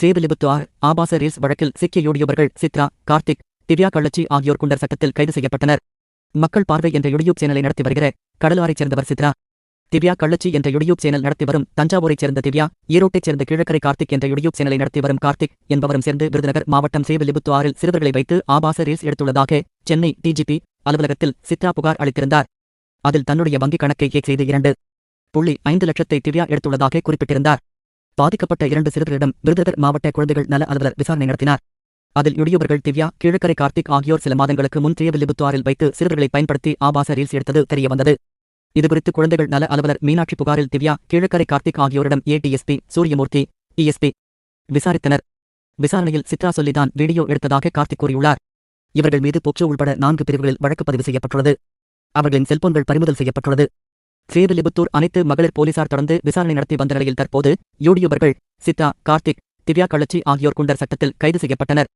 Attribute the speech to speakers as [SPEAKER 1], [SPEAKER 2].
[SPEAKER 1] சேவிலிபுத்துவார் ஆபாச ரீல்ஸ் வழக்கில் சிக்கிய சித்ரா கார்த்திக் திவ்யா கள்ளச்சி ஆகியோர் குண்டர் சட்டத்தில் கைது செய்யப்பட்டனர். மக்கள் பார்வை என்ற யூடியூப் சேனலை நடத்தி வருகிற கடலாரைச் சேர்ந்தவர் சித்ரா. திவ்யா கள்ளச்சி என்ற யூடியூப் சேனல் நடத்தி வரும் தஞ்சாவூரைச் சேர்ந்த திவ்யா ஈரோட்டைச் சேர்ந்த கிழக்கரை கார்த்திக் என்ற யூடியூப் சேனலை நடத்தி வரும் கார்த்திக் என்பவரும் சேர்ந்து விருதுநகர் மாவட்டம் சேவிலிபுத்து ஆறில் சிறுவர்களை வைத்து ஆபாச ரீல்ஸ் எடுத்துள்ளதாக சென்னை டிஜிபி அலுவலகத்தில் சித்ரா புகார் அளித்திருந்தார். அதில் தன்னுடைய வங்கிக் கணக்கை கேக் செய்து இரண்டு புள்ளி ஐந்து லட்சத்தை திவ்யா எடுத்துள்ளதாக குறிப்பிட்டிருந்தார். பாதிக்கப்பட்ட இரண்டு சிறுவர்களிடம் விருதுநகர் மாவட்ட குழந்தைகள் நல அலுவலர் விசாரணை நடத்தினார். அதில் யூடியூபர்கள் திவ்யா கீழக்கரை கார்த்திக் ஆகியோர் சில மாதங்களுக்கு முன் திரியவில்லிபுத்துவாரில் வைத்து சிறுவர்களை பயன்படுத்தி ஆபாச ரீல்ஸ் எடுத்தது தெரியவந்தது இதுகுறித்து குழந்தைகள் நல அலுவலர் மீனாட்சி புகாரில் திவ்யா கீழக்கரை கார்த்திக் ஆகியோரிடம் ஏடிஎஸ்பி சூரியமூர்த்தி இஎஸ்பி விசாரித்தனர். விசாரணையில் சித்ரா சொல்லிதான் வீடியோ எடுத்ததாக கார்த்திக் கூறியுள்ளார். இவர்கள் மீது பொக்சோ உள்பட நான்கு பிரிவுகளில் வழக்கு பதிவு செய்யப்பட்டுள்ளது. அவர்களின் செல்போன்கள் பறிமுதல் செய்யப்பட்டுள்ளது. சேவிலிபுத்தூர் அனைத்து மகளிர் போலீசார் தொடர்ந்து விசாரணை நடத்தி வந்த நிலையில் தற்போது யூடியூபர்கள் சித்தா கார்த்திக் திவ்யா கள்ளச்சி ஆகியோர் குண்டர் சட்டத்தில் கைது செய்யப்பட்டனர்.